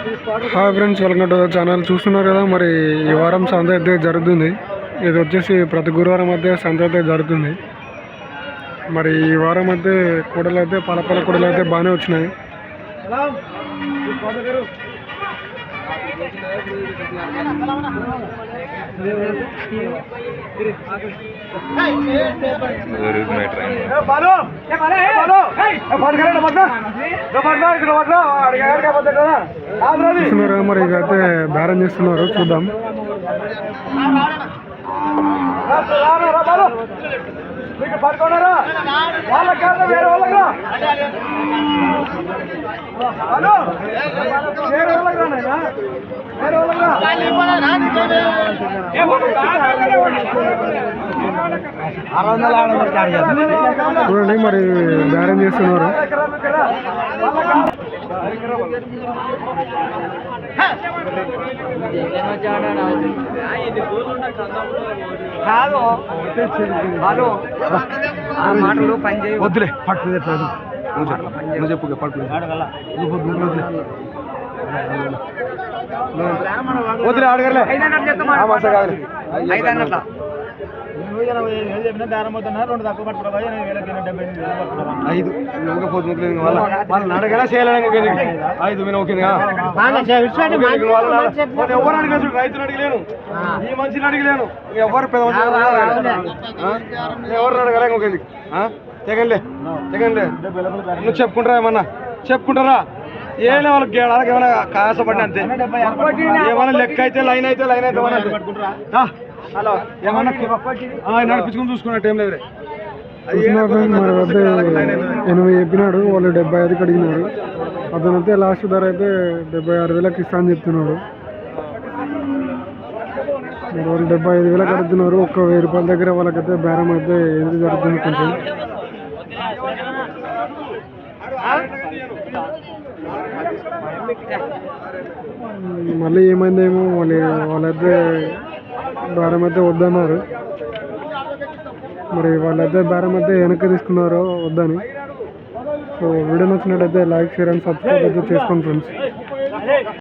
Hi friends welcome to channel చూస్తున్నారు కదా మరి ఈ వారం సంత అయితే జరుగుతుంది. ఇది వచ్చేసి ప్రతి గురువారం అయితే సంత అయితే జరుగుతుంది. మరి ఈ వారం అయితే కూడలు అయితే పలపల కూడలు అయితే బాగానే వచ్చినాయి. చూస్తున్నారు? కదా మరి ఇక అయితే బేరం చేస్తున్నారు చూద్దాం చూడండి మరి బేరం చేస్తున్నారు. కాదు హలో ఆ మాటలు పని చేయ వద్దులే పట్టు నువ్వు చెప్పు. ఐదు. నువ్వు పోతుంది వాళ్ళ వాళ్ళని అడగలా చేయలేను ఐదు మీద ఓకే ఎవరు అడగలేదు రైతులు అడగలేను. ఈ మనిషిని అడగలేను. ఎవరు పెద్ద ఎవరు నువ్వు చెప్పుకుంటారా ఏమన్నా? చెప్పుకుంటారా? ఏ వాళ్ళకి గేడాలకు ఏమైనా కాసపడి అంతే. ఏమైనా లెక్క అయితే లైన్ అయితే లైన్ అయితే హలో. ఏమన్నా ఆ, నడిపించుకుని చూసుకున్నట్టు ఏం లేదు మరి వద్ద ఎనభై చెప్పినాడు వాళ్ళు డెబ్బై ఐదుకి అడిగినారు. అతను అయితే లాస్ట్ ధర అయితే డెబ్బై ఆరు వేలకు ఇస్తా అని చెప్తున్నాడు. మరి వాళ్ళు డెబ్బై ఐదు వేలకు అడుగుతున్నారు ఒక్క వెయ్యి రూపాయల దగ్గర వాళ్ళకైతే బేరం అయితే ఎందుకు జరుగుతుంది కొంచెం. మళ్ళీ ఏమైందేమో వాళ్ళు వాళ్ళైతే బేరం అయితే వద్దన్నారు. మరి వాళ్ళైతే బేరం అయితే వెనక్కి తీసుకున్నారో వద్దని. సో వీడియో నచ్చినట్టయితే లైక్ షేర్ అండ్ సబ్స్క్రైబ్ అయితే చేసుకోండి ఫ్రెండ్స్.